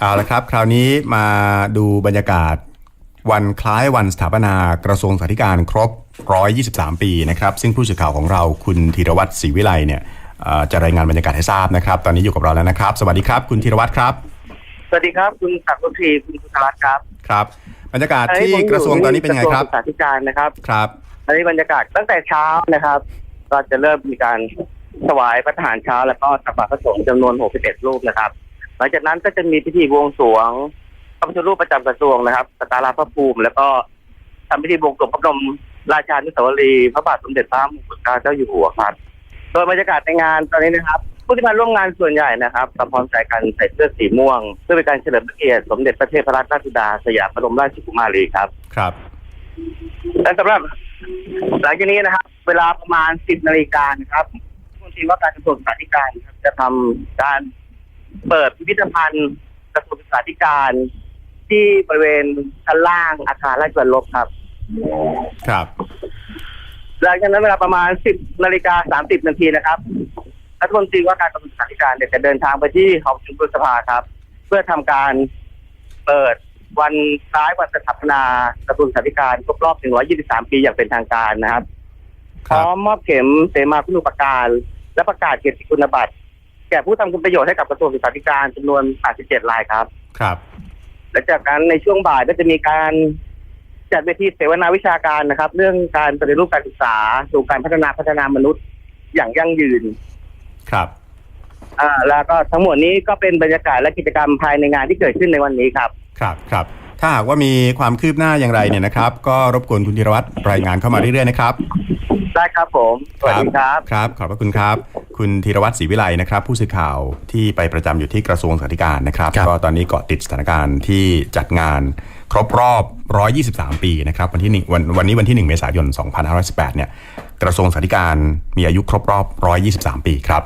เอาละครับ คราวนี้มาดูบรรยากาศ วันคล้ายวันสถาปนากระทรวงสาธการครบ 123 ปีนะครับ ซึ่งผู้สื่อข่าวของเราคุณธีรวัตรศรีวิไลเนี่ยเอ่อจะรายงานบรรยากาศให้ทราบนะครับ ตอนนี้อยู่กับเราแล้วนะครับ สวัสดีครับ คุณธีรวัตรครับ สวัสดีครับ คุณศักดิ์รุทีคุณสุธรัตน์ครับครับบรรยากาศที่กระทรวงตอนนี้เป็นยังไงครับกะทวงศึกษาธิการนะครับครับอันนี้บรรยากาศตั้งแต่เช้านะครับ ก็จะเริ่มมีการถวายพระทหารเช้าแล้วก็ตักบาตรพระสงฆ์จำนวน 61 รูปนะครับ หลังจากนั้นก็จะมีพิธีบวงสรวงพระพุทธรูปประจำกระทรวงนะครับสกการะพระภูมิ แล้วก็ทำพิธีบวงสรวงพระบรมราชานุสาวรีย์พระบาทสมเด็จพระมงกุฎเกล้าเจ้าอยู่หัวครับโดยบรรยากาศในงานตอนนี้นะครับผู้ที่มาร่วมงานส่วนใหญ่นะครับก็พร้อมใจกันใส่เสื้อสีม่วง เพื่อเป็นการเฉลิมพระเกียรติสมเด็จพระเทพรัตนราชสุดาสยามบรมราชกุมารีครับ ครับ และสำหรับหลังจากนี้นะครับ เวลาประมาณ 10นาฬิกานะครับผู้ทีว่าการกระทรวงศึกษาธิการครับจะทำการ เปิดพิพิธภัณฑ์กระทรวงศึกษาธิการ ที่บริเวณชั้นล่างอาคารราชวัลลบครับ ครับหลังจากนั้นเวลาประมาณ 10นาฬิกา30นาทีนะครับรัฐมนตรีว่าการกระทรวงศึกษาธิการเนี่ยจะเดินทางไปที่หอประชุมรัฐสภาครับ เพื่อทำการเปิดวันคล้ายวันสถาปนากระทรวงศึกษาธิการครบรอบ 123 ปีอย่างเป็นทางการนะครับคพรับร้อมมอบเข็มเสมาคุณูปการ และประกาศเกียรติคุณบัตรแก่ผู้ทำคุณประโยชน์ให้กับกระทรวงศึกษาธิการจำนวน 87 รายครับ ครับ และจากนั้นในช่วงบ่ายก็จะมีการจัดเวทีเสวนาวิชาการนะครับ เรื่องการปฏิรูปการศึกษาสู่การพัฒนาพัฒนามนุษย์อย่างยั่งยืน ครับ อ่า แล้วก็ทั้งหมดนี้ก็เป็นบรรยากาศและกิจกรรมภายในงานที่เกิดขึ้นในวันนี้ครับ ครับครับ ถ้าหากว่ามีความคืบหน้าอย่างไรเนี่ยนะครับ ก็รบกวนคุณธีรวัตรรายงานเข้ามาเรื่อยๆนะครับ ได้ครับผม สวัสดีครับ ครับ ขอบพระคุณครับ คุณธีรวัตรศรีวิไลนะครับ ผู้สื่อข่าวที่ไปประจำอยู่ที่กระทรวงสาธการนะครับครับก็ตอนนี้เกาะติดสถานการณ์ที่จัดงานครบรอบ 123 ปีนะครับวันที่หนึ่งวันวันนี้วันที่ 1 เมษายน 2518 เนี่ยกระทรวงสาธการมีอายุครบรอบ 123 ปีครับ